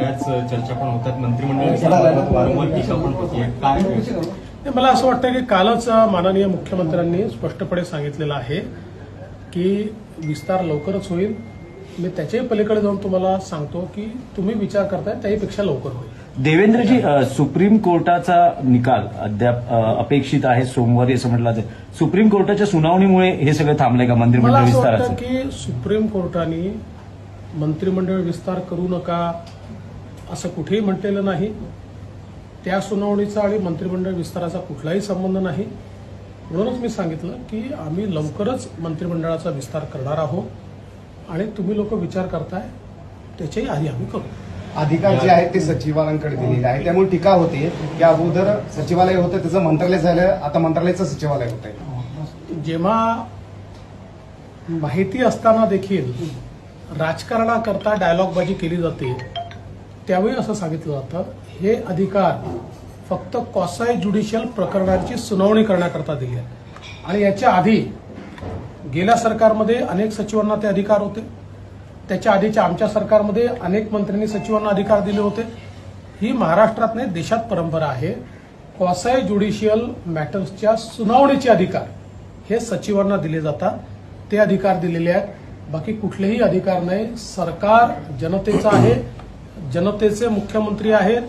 चर्चा पण होतात. मंत्रिमंडळ मला असं वाटतं की कालच माननीय मुख्यमंत्र्यांनी स्पष्टपणे सांगितलेलं आहे की विस्तार लवकरच होईल. मी त्याच्याही पलीकडे जाऊन तुम्हाला सांगतो की तुम्ही विचार करताय त्याहीपेक्षा लवकर होईल. देवेंद्रजी सुप्रीम कोर्टाचा निकाल अद्याप अपेक्षित आहे सोमवारी असं म्हटलं जाते. सुप्रीम कोर्टाच्या सुनावणीमुळे हे सगळं थांबलंय का मला मंत्रिमंडळ विस्ताराचं? की सुप्रीम कोर्टाने मंत्रिमंडळ विस्तार करू नका असं कुठेही म्हटलेलं नाही. त्या सुनावणीचा आणि मंत्रिमंडळ विस्ताराचा कुठलाही संबंध नाही. म्हणूनच मी सांगितलं की आम्ही लवकरच मंत्रिमंडळाचा विस्तार करणार आहोत आणि तुम्ही लोक विचार करताय त्याच्याही आधी आम्ही करू. अधिकार जे आहेत ते सचिवालयाकडे दिलेले आहे त्यामुळे टीका होते. की अगोदर सचिवालय होतं त्याचं मंत्रालय झालं आता मंत्रालयाचं सचिवालय होत. आहे जेव्हा माहिती असताना देखील राजकारणाकरता डायलॉगबाजी केली जाते त्यावेळी असं सांगितलं जातं हे अधिकार फक्त कॉसाय ज्युडिशियल प्रकरणांची सुनावणी करण्याकरता दिले आहे आणि याच्या आधी गेल्या सरकारमध्ये अनेक सचिवांना ते अधिकार होते. त्याच्या आधीच्या आमच्या सरकारमध्ये अनेक मंत्र्यांनी सचिवांना अधिकार दिले होते. ही महाराष्ट्रात नाही देशात परंपरा आहे. कॉसाय ज्युडिशियल मॅटर्सच्या सुनावणीचे अधिकार हे सचिवांना दिले जातात ते अधिकार दिलेले आहेत. बाकी कुठलेही अधिकार नाही. सरकार जनतेचं आहे. जनतेचे मुख्यमंत्री आहेत.